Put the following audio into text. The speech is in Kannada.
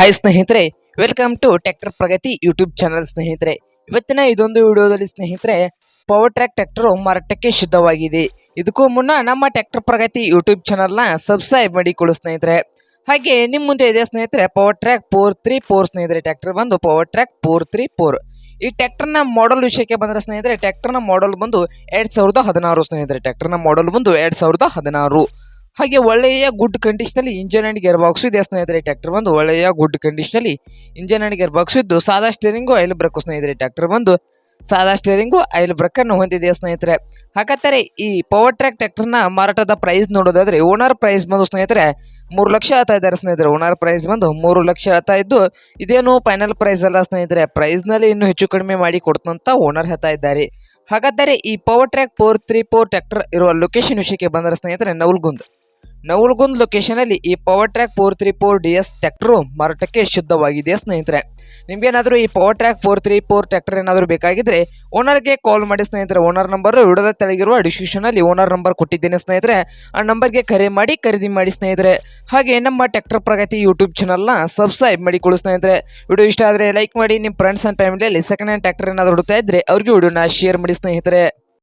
ಹಾಯ್ ಸ್ನೇಹಿತರೆ welcome to tractor Pragati YouTube channel ಸ್ನೇಹಿತರೆ. ಇವತ್ತಿನ ಇದೊಂದು ವಿಡಿಯೋದಲ್ಲಿ ಸ್ನೇಹಿತರೆ ಪವರ್ ಟ್ರ್ಯಾಕ್ ಟ್ರ್ಯಾಕ್ಟರ್ ಮಾರಾಟಕ್ಕೆ ಶುದ್ಧವಾಗಿದೆ ಇದಕ್ಕೂ ಮುನ್ನ ನಮ್ಮ ಟ್ರ್ಯಾಕ್ಟರ್ ಪ್ರಗತಿ ಯೂಟ್ಯೂಬ್ ಚಾನಲ್ನ ಸಬ್ಸ್ಕ್ರೈಬ್ ಮಾಡಿಕೊಳ್ಳು ಸ್ನೇಹಿತರೆ. ಹಾಗೆ ನಿಮ್ಮ ಮುಂದೆ ಇದೆ ಸ್ನೇಹಿತರೆ power track four three four ಸ್ನೇಹಿತರೆ. ಟ್ರ್ಯಾಕ್ಟರ್ ಬಂದು power track four three four ಈ ಟ್ರ್ಯಾಕ್ಟರ್ನ ಮಾಡಲ್ ವಿಷಯಕ್ಕೆ ಬಂದರೆ ಸ್ನೇಹಿತರೆ ಟ್ರ್ಯಾಕ್ಟರ್ನ ಮಾಡಲ್ ಬಂದು ಎರಡು ಸಾವಿರದ ಹದಿನಾರು ಸ್ನೇಹಿತರೆ. ಟ್ರ್ಯಾಕ್ಟರ್ನ ಮಾಡಲ್ ಬಂದು ಎರಡು ಸಾವಿರದ ಹದಿನಾರು. ಹಾಗೆ ಒಳ್ಳೆಯ ಗುಡ್ ಕಂಡೀಷನಲ್ಲಿ ಇಂಜನ್ ಆ್ಯಂಡ್ ಗೇರ್ ಬಾಕ್ಸ್ ಇದೆ ಸ್ನೇಹಿತರೆ. ಟ್ಯಾಕ್ಟರ್ ಬಂದು ಒಳ್ಳೆಯ ಗುಡ್ ಕಂಡೀಷನಲ್ಲಿ ಇಂಜನ್ ಆ್ಯಂಡ್ ಗೇರ್ ಬಾಕ್ಸ್ ಇದ್ದು, ಸಾದಾ ಸ್ಟೇರಿಂಗು ಐಲ್ ಬ್ರಕ್ಕು ಸ್ನೇಹಿತರೆ. ಟ್ಯಾಕ್ಟರ್ ಬಂದು ಸಾದಾ ಸ್ಟೇರಿಂಗು ಐಲ್ ಬ್ರಕ್ಕನ್ನು ಹೊಂದಿದೆ ಸ್ನೇಹಿತರೆ? ಹಾಗಾದರೆ ಈ ಪವರ್ ಟ್ರ್ಯಾಕ್ ಟ್ರ್ಯಾಕ್ಟರ್ನ ಮಾರಾಟದ ಪ್ರೈಸ್ ನೋಡೋದಾದರೆ ಓನರ್ ಪ್ರೈಸ್ ಬಂದು ಸ್ನೇಹಿತರೆ ಮೂರು ಲಕ್ಷ ಹೇಳ್ತಾ ಇದ್ದಾರೆ ಸ್ನೇಹಿತರೆ. ಓನರ್ ಪ್ರೈಸ್ ಬಂದು ಮೂರು ಲಕ್ಷ ಹೇಳ್ತಾ ಇದ್ದು, ಇದೇನು ಫೈನಲ್ ಪ್ರೈಸ್ ಅಲ್ಲ ಸ್ನೇಹಿತರೆ. ಪ್ರೈಸ್ನಲ್ಲಿ ಇನ್ನೂ ಹೆಚ್ಚು ಕಡಿಮೆ ಮಾಡಿ ಕೊಡ್ತಂತ ಓನರ್ ಹೇಳ್ತಾ ಇದ್ದಾರೆ. ಹಾಗಾದರೆ ಈ power track four three four tractor ಇರುವ ಲೊಕೇಶನ್ ವಿಷಯಕ್ಕೆ ಬಂದರೆ ಸ್ನೇಹಿತರೆ, ನವಲ್ಗುಂದ್. ನವಲ್ಗುಂದ್ ಲೊಕೇಶನಲ್ಲಿ ಈ power track four three four D S tractor ಮಾರಾಟಕ್ಕೆ ಶುದ್ಧವಾಗಿದೆ ಸ್ನೇಹಿತರೆ. ನಿಮ್ಗೇನಾದರೂ ಈ power track four three four tractor ಏನಾದರೂ ಬೇಕಾಗಿದ್ರೆ ಓನರ್ಗೆ ಕಾಲ್ ಮಾಡಿ ಸ್ನೇಹಿತರೆ. ಓನರ್ ನಂಬರ್ ವಿಡೋದ ತೆಳಗಿರುವ ಡಿಸ್ಕ್ರಿಪ್ಷನಲ್ಲಿ ಓನರ್ ನಂಬರ್ ಕೊಟ್ಟಿದ್ದೇನೆ ಸ್ನೇಹಿತರೆ. ಆ ನಂಬರ್ಗೆ ಕರೆ ಮಾಡಿ, ಖರೀದಿ ಮಾಡಿ ಸ್ನೇಹಿತರೆ. ಹಾಗೆ ನಮ್ಮ ಟ್ರ್ಯಾಕ್ಟರ್ ಪ್ರಗತಿ ಯೂಟ್ಯೂಬ್ ಚಾನಲ್ನ ಸಬ್ಸ್ಕ್ರೈಬ್ ಮಾಡಿಕೊಳ್ಳಿ ಸ್ನೇಹಿತರೆ. ವಿಡಿಯೋ ಇಷ್ಟ ಆದರೆ ಲೈಕ್ ಮಾಡಿ ನಿಮ್ಮ ಫ್ರೆಂಡ್ಸ್ ಆ್ಯಂಡ್ ಫ್ಯಾಮಿಲಿಯಲ್ಲಿ ಸೆಕೆಂಡ್ ಹ್ಯಾಂಡ್ ಟ್ರ್ಯಾಕ್ಟರ್ ಏನಾದರೂ ಹುಡುಕ್ತಾ ಇದ್ರೆ ಅವ್ರಿಗೆ ವಿಡಿಯೋನ ಶೇರ್ ಮಾಡಿ ಸ್ನೇಹಿತರೆ.